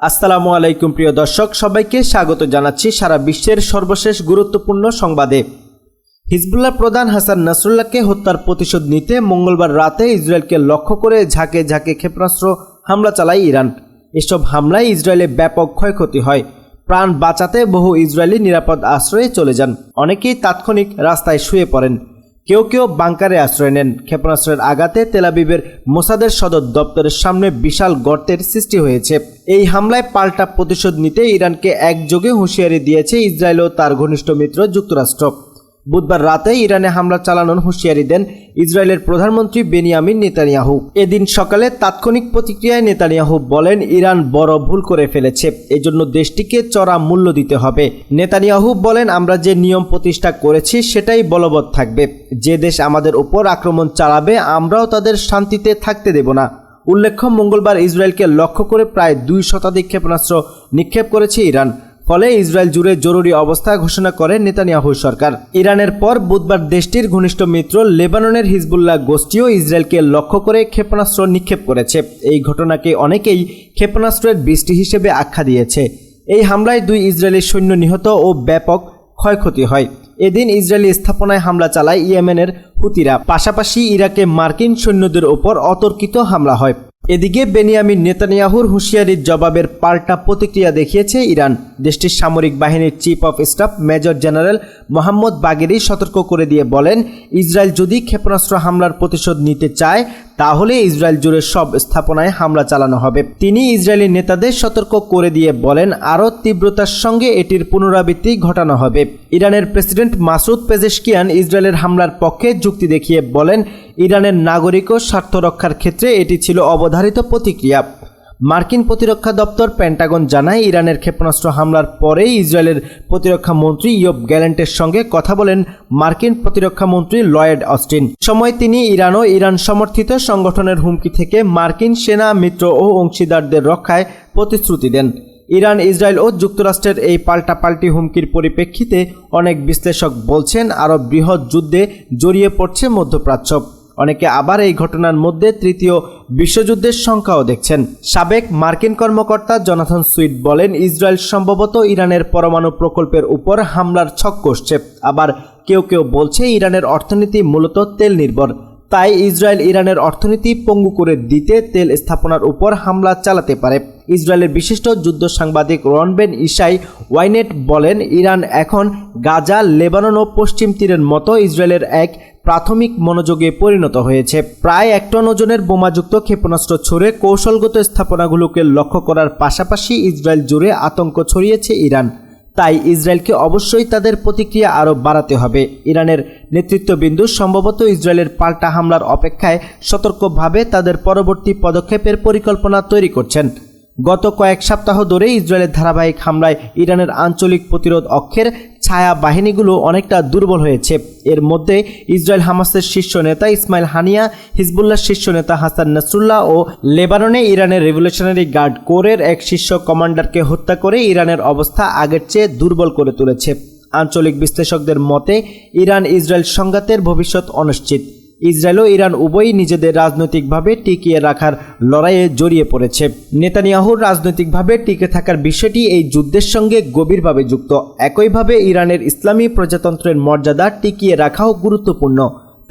আসসালামু আলাইকুম প্রিয় দর্শক, সবাইকে স্বাগত জানাচ্ছি সারা বিশ্বের সর্বশেষ গুরুত্বপূর্ণ সংবাদে। হিজবুল্লাহ প্রধান হাসান নাসরুল্লাহকে হত্যার প্রতিশোধ নিতে মঙ্গলবার রাতে ইসরায়েলকে লক্ষ্য করে ঝাঁকে ঝাঁকে ক্ষেপণাস্ত্র হামলা চালায় ইরান। এসব হামলায় ইসরায়েলে ব্যাপক ক্ষয়ক্ষতি হয়। প্রাণ বাঁচাতে বহু ইসরায়েলি নিরাপদ আশ্রয়ে চলে যান। অনেকেই তাৎক্ষণিক রাস্তায় শুয়ে পড়েন। কেউ কেউ বাংকারে আশ্রয় নেন। ক্ষেপণাস্ত্রের আঘাতে তেলাবিবের মোসাদের সদর দপ্তরের সামনে বিশাল গর্তের সৃষ্টি হয়েছে। এই হামলায় পাল্টা প্রতিশোধ নিতে ইরানকে একযোগে হুঁশিয়ারি দিয়েছে ইসরায়েল ও তার ঘনিষ্ঠ মিত্র যুক্তরাষ্ট্র। বুধবার রাতে ইরানে হামলা চালানোর হুঁশিয়ারি দেন ইসরায়েলের প্রধানমন্ত্রী বেনিয়ামিন নেতানিয়াহু। এদিন সকালে তাৎক্ষণিক প্রতিক্রিয়ায় নেতানিয়াহু বলেন, ইরান বড় ভুল করে ফেলেছে, এজন্য দেশটিকে চড়া মূল্য দিতে হবে। নেতানিয়াহু বলেন, আমরা যে নিয়ম প্রতিষ্ঠা করেছি সেটাই বলবৎ থাকবে। যে দেশ আমাদের উপর আক্রমণ চালাবে, আমরাও তাদের শান্তিতে থাকতে দেব না। উল্লেখ্য, মঙ্গলবার ইসরায়েলকে লক্ষ্য করে প্রায় দুই শতাধিক ক্ষেপণাস্ত্র নিক্ষেপ করেছে ইরান। ফলে ইসরায়েল জুড়ে জরুরি অবস্থা ঘোষণা করে নেতানিয়াহু সরকার। ইরানের পর বুধবার দেশটির ঘনিষ্ঠ মিত্র লেবাননের হিজবুল্লাহ গোষ্ঠীও ইসরায়েলকে লক্ষ্য করে ক্ষেপণাস্ত্র নিক্ষেপ করেছে। এই ঘটনাকে অনেকেই ক্ষেপণাস্ত্রের বৃষ্টি হিসেবে আখ্যা দিয়েছে। এই হামলায় দুই ইসরায়েলি সৈন্য নিহত ও ব্যাপক ক্ষয়ক্ষতি হয়। এদিন ইসরায়েলি স্থাপনায় হামলা চালায় ইয়েমেনের হুতিরা। পাশাপাশি ইরাকে মার্কিন সৈন্যদের ওপর অতর্কিত হামলা হয়। এদিকে বেনিয়ামিন নেতানিয়াহুর হুঁশিয়ারির জবাবের পাল্টা প্রতিক্রিয়া দেখিয়েছে ইরান। দেশটির সামরিক বাহিনীর chief of staff major general Mohammad Bagheri সতর্ক করে দিয়ে বলেন, ইসরায়েল যদি ক্ষেপণাস্ত্র হামলার প্রতিশোধ নিতে চায় তাহলে ইসরায়েল জুড়ে সব স্থাপনায় হামলা চালানো হবে। তিনি ইসরায়েলি নেতাদের সতর্ক করে দিয়ে বলেন, আরও তীব্রতার সঙ্গে এটির পুনরাবৃত্তি ঘটানো হবে। ইরানের প্রেসিডেন্ট মাসুদ পেজেশকিয়ান ইসরায়েলের হামলার পক্ষে যুক্তি দেখিয়ে বলেন, ইরানের নাগরিক ও স্বার্থ রক্ষার ক্ষেত্রে এটি ছিল অবধারিত প্রতিক্রিয়া। মার্কিন প্রতিরক্ষা দপ্তর পেন্টাগন জানায়, ইরানের ক্ষেপণাস্ত্র হামলার পরেই ইসরায়েলের প্রতিরক্ষা মন্ত্রী ইয়ব গ্যালেন্টের সঙ্গে কথা বলেন মার্কিন প্রতিরক্ষা মন্ত্রী লয়েড অস্টিন। সময় তিনি ইরান ও ইরান সমর্থিত সংগঠনের হুমকি থেকে মার্কিন সেনা, মিত্র ও অংশীদারদের রক্ষায় প্রতিশ্রুতি দেন। ইরান, ইসরায়েল ও যুক্তরাষ্ট্রের এই পাল্টাপাল্টি হুমকির পরিপ্রেক্ষিতে অনেক বিশ্লেষক বলছেন আরও বৃহৎ যুদ্ধে জড়িয়ে পড়ছে মধ্যপ্রাচ্য। অনেকে আবার এই ঘটনার মধ্যে তৃতীয় বিশ্বযুদ্ধের সংখ্যাও দেখছেন। সাবেক মার্কিন কর্মকর্তা জনাথন সুইট বলেন, ইসরায়েল সম্ভবত ইরানের পরমাণু প্রকল্পের উপর হামলার ছক কষছে। আবার কেউ কেউ বলছে, ইরানের অর্থনীতি মূলত তেল নির্ভর। তাই ইসরায়েল ইরানের অর্থনীতি পঙ্গু করে দিতে তেল স্থাপনার উপর হামলা চালাতে পারে। ইসরায়েলের বিশিষ্ট যুদ্ধ সাংবাদিক রনবেন ইসাই ওয়াইনেট বলেন, ইরান এখন গাজা, লেবানন ও পশ্চিম তীরের মতো ইসরায়েলের এক প্রাথমিক মনোযোগে পরিণত হয়েছে। প্রায় এক টন ওজনের বোমাযুক্ত ক্ষেপণাস্ত্র ছুড়ে কৌশলগত স্থাপনাগুলোকে লক্ষ্য করার পাশাপাশি ইসরায়েল জুড়ে আতঙ্ক ছড়িয়েছে ইরান। তাই ইসরায়েলকে অবশ্যই তাদের প্রতিক্রিয়া আরও বাড়াতে হবে। ইরানের নেতৃত্ববিন্দু সম্ভবত ইসরায়েলের পাল্টা হামলার অপেক্ষায় সতর্কভাবে তাদের পরবর্তী পদক্ষেপের পরিকল্পনা তৈরি করছেন। গত কয়েক সপ্তাহ ধরে ইসরায়েলের ধারাবাহিক হামলায় ইরানের আঞ্চলিক প্রতিরোধ অক্ষের ছায়া বাহিনীগুলো অনেকটা দুর্বল হয়েছে। এর মধ্যে ইসরায়েল হামাসের শীর্ষ নেতা ইসমাইল হানিয়া হিজবুল্লাহ শীর্ষ নেতা হাসান নাসরুল্লাহ ও লেবাননে ইরানের রেভলিউশনারি গার্ড কোরের এক শীর্ষ কমান্ডারকে হত্যা করে ইরানের অবস্থা আগের চেয়ে দুর্বল করে তুলেছে। আঞ্চলিক বিশ্লেষকদের মতে ইরান ইসরায়েল সংঘাতের ভবিষ্যৎ অনিশ্চিত। ইসরায়েল ও ইরান উভয়ই নিজেদের রাজনৈতিকভাবে টিকিয়ে রাখার লড়াইয়ে জড়িয়ে পড়েছে। নেতানিয়াহুর রাজনৈতিকভাবে টিকে থাকার বিষয়টি এই যুদ্ধের সঙ্গে গভীরভাবে যুক্ত। একইভাবে ইরানের ইসলামী প্রজাতন্ত্রের মর্যাদা টিকিয়ে রাখাও গুরুত্বপূর্ণ।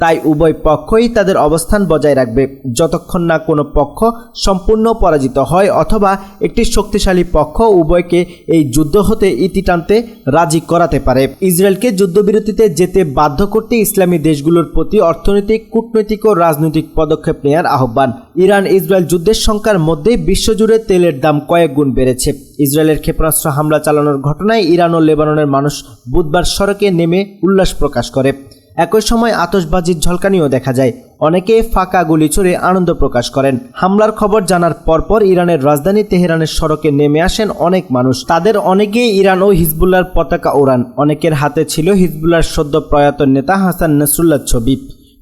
তাই উভয় পক্ষই তাদের অবস্থান বজায় রাখবে। যতক্ষণ না কোনো পক্ষ সম্পূর্ণ পরাজিত হয় অথবা একটি শক্তিশালী পক্ষ উভয়কে এই যুদ্ধ হতে ইতি টানতে রাজি করাতে পারে। ইসরায়েলকে যুদ্ধবিরতিতে যেতে বাধ্য করতে ইসলামী দেশগুলোর প্রতি অর্থনৈতিক, কূটনৈতিক ও রাজনৈতিক পদক্ষেপ নেওয়ার আহ্বান। ইরান ইসরায়েল যুদ্ধের সংখ্যার মধ্যে বিশ্বজুড়ে তেলের দাম কয়েক গুণ বেড়েছে। ইসরায়েলের ক্ষেপণাস্ত্র হামলা চালানোর ঘটনায় ইরান ও লেবাননের মানুষ বুধবার সড়কে নেমে উল্লাস প্রকাশ করে। একই সময় আতশবাজির ঝলকানিও দেখা যায়। অনেকে ফাঁকা গুলি ছুড়ে আনন্দ প্রকাশ করেন। হামলার খবর জানার পরপর ইরানের রাজধানী তেহরানের সড়কে নেমে আসেন অনেক মানুষ। তাদের অনেকেই ইরান ও হিজবুল্লার পতাকা ওড়ান অনেকের হাতে ছিল হিজবুল্লার সদ্য প্রয়াত নেতা হাসান নসরুল্লাহ ছবি।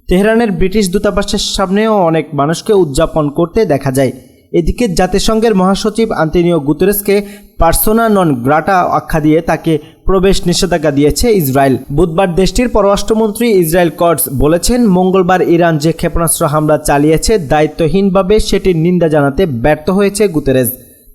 তেহরানের ব্রিটিশ দূতাবাসের সামনেও অনেক মানুষকে উদযাপন করতে দেখা যায়। এদিকে জাতিসংঘের মহাসচিব আন্তনিও গুতেরেসকে পার্সোনা নন গ্রাটা আখ্যা দিয়ে তাকে প্রবেশ নিষেধাজ্ঞা দিয়েছে ইসরায়েল। বুধবার দেশটির পররাষ্ট্রমন্ত্রী ইসরায়েল কর্টস বলেছেন, মঙ্গলবার ইরান যে ক্ষেপণাস্ত্র হামলা চালিয়েছে, দায়িত্বহীনভাবে সেটির নিন্দা জানাতে ব্যর্থ হয়েছে গুতেরেস।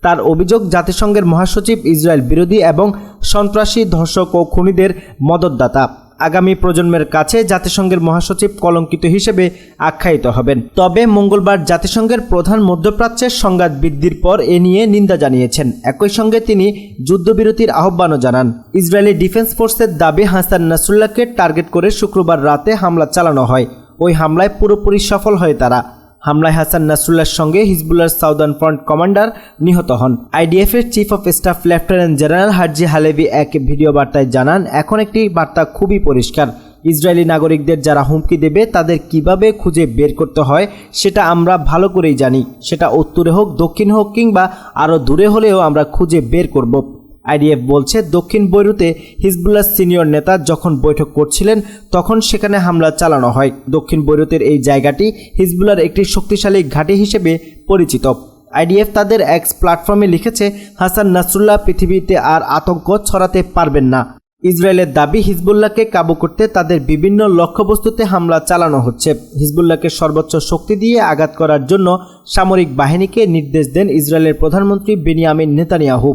তার অভিযোগ, জাতিসংঘের মহাসচিব ইসরায়েল বিরোধী এবং সন্ত্রাসী ধর্ষক ও খুনিদের মদতদাতা। আগামী প্রজন্মের কাছে জাতিসংঘের মহাসচিব কলঙ্কিত হিসেবে আখ্যায়িত হবেন। তবে মঙ্গলবার জাতিসংঘের প্রধান মধ্যপ্রাচ্যের সংঘাত বৃদ্ধির পর এ নিয়ে নিন্দা জানিয়েছেন। একই সঙ্গে তিনি যুদ্ধবিরতির আহ্বানও জানান। ইসরায়েলি ডিফেন্স ফোর্সের দাবি, হাসান নাসুল্লাহকে টার্গেট করে শুক্রবার রাতে হামলা চালানো হয়। ওই হামলায় পুরোপুরি সফল হয় তারা। হামলায় হাসান নাসরুল্লাহর সঙ্গে হিজবুল্লার সাউদার্ন ফ্রন্ট কমান্ডার নিহত হন। আইডিএফের chief of staff lieutenant general Herzi Halevi এক ভিডিও বার্তায় জানান, এখন একটি বার্তা খুবই পরিষ্কার। ইসরায়েলি নাগরিকদের যারা হুমকি দেবে, তাদের কীভাবে খুঁজে বের করতে হয়, সেটা আমরা ভালো করেই জানি। সেটা উত্তরে হোক, দক্ষিণ হোক কিংবা আরও দূরে হলেও আমরা খুঁজে বের করব। আইডিএফ বলছে, দক্ষিণ বৈরুতে হিজবুল্লাহ সিনিয়র নেতা যখন বৈঠক করছিলেন, তখন সেখানে হামলা চালানো হয়। দক্ষিণ বৈরুতের এই জায়গাটি হিজবুল্লার একটি শক্তিশালী ঘাঁটি হিসেবে পরিচিত। আইডিএফ তাদের এক্স প্ল্যাটফর্মে লিখেছে, হাসান নাসরুল্লাহ পৃথিবীতে আর আতঙ্ক ছড়াতে পারবেন না। ইসরায়েলের দাবি, হিজবুল্লাহকে কাবু করতে তাদের বিভিন্ন লক্ষ্যবস্তুতে হামলা চালানো হচ্ছে। হিজবুল্লাহকে সর্বোচ্চ শক্তি দিয়ে আঘাত করার জন্য সামরিক বাহিনীকে নির্দেশ দেন ইসরায়েলের প্রধানমন্ত্রী বেনিয়ামিন নেতানিয়াহু।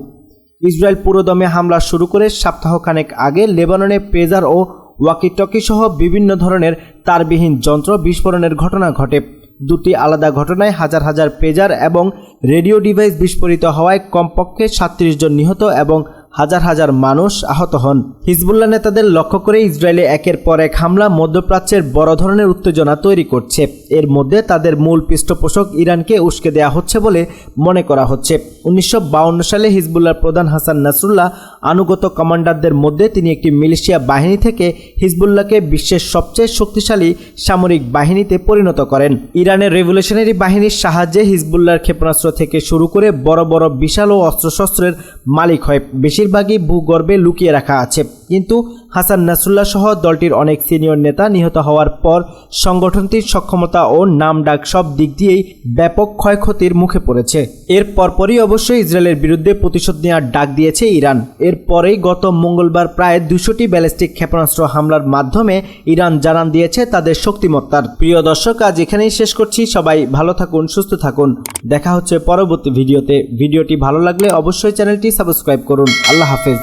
ইসরায়েল পুরোদমে হামলা শুরু করে সপ্তাহখানেক আগে লেবাননে পেজার ও ওয়াকিটকি সহ বিভিন্ন ধরনের তারবিহীন যন্ত্র বিস্ফোরণের ঘটনা ঘটে। দুটি আলাদা ঘটনায় হাজার হাজার পেজার এবং রেডিও ডিভাইস বিস্ফোরিত হওয়ায় কমপক্ষে সাতত্রিশ জন নিহত এবং হাজার হাজার মানুষ আহত হন। হিজবুল্লাহ নেতাদের লক্ষ্য করে ইসরায়েলে একের পর এক হামলা মধ্যপ্রাচ্যের বড় ধরনের উত্তেজনা তৈরি করছে। এর মধ্যে তাদের মূল পৃষ্ঠপোষক ইরানকে উস্কে দেওয়া হচ্ছে বলে মনে করা হচ্ছে। উনিশশো সালে হিজবুল্লাহর প্রধান হাসান নাসরুল্লাহ আনুগত কমান্ডারদের মধ্যে তিনি একটি মিলিশিয়া বাহিনী থেকে হিজবুল্লাহকে বিশ্বের সবচেয়ে শক্তিশালী সামরিক বাহিনীতে পরিণত করেন। ইরানের রেভলিউশনারি বাহিনীর সাহায্যে হিজবুল্লাহর ক্ষেপণাস্ত্র থেকে শুরু করে বড় বড় বিশাল ও অস্ত্রশস্ত্রের মালিক হয়। বেশিরভাগই ভূগর্ভে লুকিয়ে রাখা আছে। কিন্তু হাসান নাসুল্লাহ সহ দলটির অনেক সিনিয়র নেতা নিহত হওয়ার পর সংগঠনটির সক্ষমতা ও নাম ডাক সব দিক দিয়েই ব্যাপক ক্ষয়ক্ষতির মুখে পড়েছে। এর পরপরই অবশ্যই ইসরায়েলের বিরুদ্ধে প্রতিশোধ নেওয়ার ডাক দিয়েছে ইরান। এর পরেই গত মঙ্গলবার প্রায় দুশোটি ব্যালিস্টিক ক্ষেপণাস্ত্র হামলার মাধ্যমে ইরান জানান দিয়েছে তাদের শক্তিমত্তার। প্রিয় দর্শক, আজ এখানেই শেষ করছি। সবাই ভালো থাকুন, সুস্থ থাকুন। দেখা হচ্ছে পরবর্তী ভিডিওতে। ভিডিওটি ভালো লাগলে অবশ্যই চ্যানেলটি সাবস্ক্রাইব করুন। আল্লাহ হাফেজ।